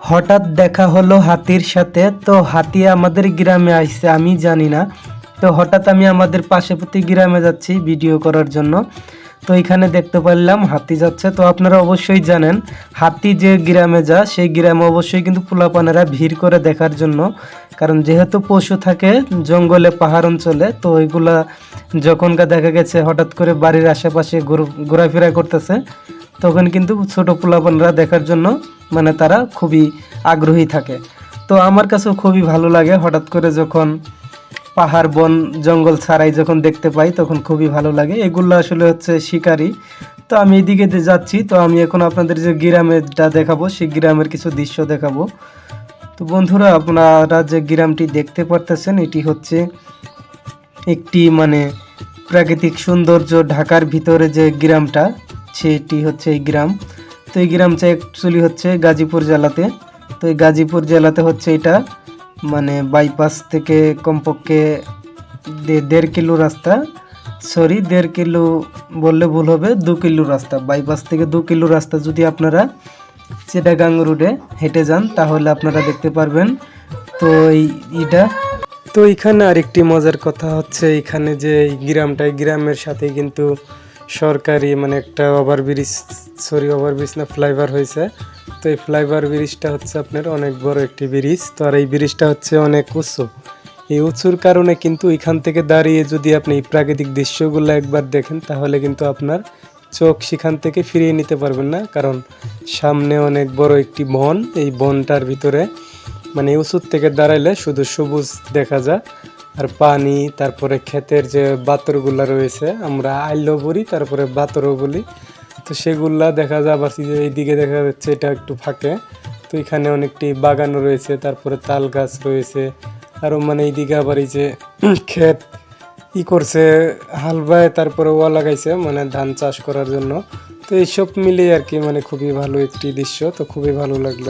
হঠাৎ দেখা হলো হাতির সাথে। তো হাতি আমাদের গ্রামে আসছে আমি জানি না। তো হঠাৎ আমি আমাদের পাশেপতি গ্রামে যাচ্ছি ভিডিও করার জন্য। তো এখানে দেখতে পারলাম হাতি যাচ্ছে। তো আপনারা অবশ্যই জানেন, হাতি যে গ্রামে যা সেই গ্রামে অবশ্যই কিন্তু পোলাপানেরা ভিড় করে দেখার জন্য। কারণ যেহেতু পশু থাকে জঙ্গলে, পাহাড় অঞ্চলে, তো ওইগুলা যখনকার দেখা গেছে, হঠাৎ করে বাড়ির আশেপাশে ঘুর- ঘোরাফেরা করতেছে, তখন কিন্তু ছোট পোলাপানরা দেখার জন্য মানে তারা খুবই আগ্রহী থাকে। তো আমার কাছেও খুবই ভালো লাগে হঠাৎ করে যখন পাহাড়, বন, জঙ্গল ছাড়াই যখন দেখতে পাই তখন খুবই ভালো লাগে। এগুলো আসলে হচ্ছে শিকারি। তো আমি এদিকে যাচ্ছি। তো আমি এখন আপনাদের যে গ্রামেরটা দেখাবো, সেই গ্রামের কিছু দৃশ্য দেখাবো। তো বন্ধুরা, আপনারা যে গ্রামটি দেখতে পারতেছেন, এটি হচ্ছে একটি মানে প্রাকৃতিক সৌন্দর্য ঢাকার ভিতরে যে গ্রামটা, সেটি হচ্ছে এই গ্রাম। তো এই গ্রামটা অ্যাকচুয়ালি হচ্ছে গাজীপুর জেলাতে। তো এই গাজীপুর জেলাতে হচ্ছে এটা মানে বাইপাস থেকে কমপক্ষে দেড় কিলো রাস্তা। সরি দেড় কিলো বললে ভুল হবে, দু কিলো রাস্তা। বাইপাস থেকে দু কিলো রাস্তা যদি আপনারা চিটাগাং রোডে হেঁটে যান, তাহলে আপনারা দেখতে পারবেন। তো এই এটা তো এখানে আরেকটি মজার কথা হচ্ছে এখানে যে গ্রামটা গ্রামের সাথে কিন্তু সরকারি মানে একটা ওভারব্রিজ সরি ওভারব্রিজ না ফ্লাইওভার হয়েছে। তো এই ফ্লাইওভার ব্রিজটা হচ্ছে আপনার অনেক বড় একটি ব্রিজ তো আর এই ব্রিজটা হচ্ছে অনেক উঁচু। এই উঁচুর কারণে কিন্তু এখান থেকে দাঁড়িয়ে যদি আপনি এই প্রাকৃতিক দৃশ্যগুলো একবার দেখেন, তাহলে কিন্তু আপনার চোখ সেখান থেকে ফিরিয়ে নিতে পারবেন না। কারণ সামনে অনেক বড় একটি বন। এই বনটার ভিতরে মানে উঁচুর থেকে দাঁড়াইলে শুধু সবুজ দেখা যায়। আর পানি, তারপরে ক্ষেতের যে বাতরগুলা রয়েছে, আমরা আইলো বলি, তারপরে বাতরও বলি। তো সেগুলা দেখা যায়, আবার এইদিকে দেখা যাচ্ছে, এটা একটু ফাঁকে। তো এখানে অনেকটি বাগানও রয়েছে, তারপরে তাল গাছ রয়েছে। আরও মানে এইদিকে আবার এই যে ক্ষেত ই করছে, হাল বায়, তারপরে ওয়া লাগাইছে মানে ধান চাষ করার জন্য। তো এইসব মিলিয়ে আর কি মানে খুবই ভালো একটি দৃশ্য, তো খুবই ভালো লাগল।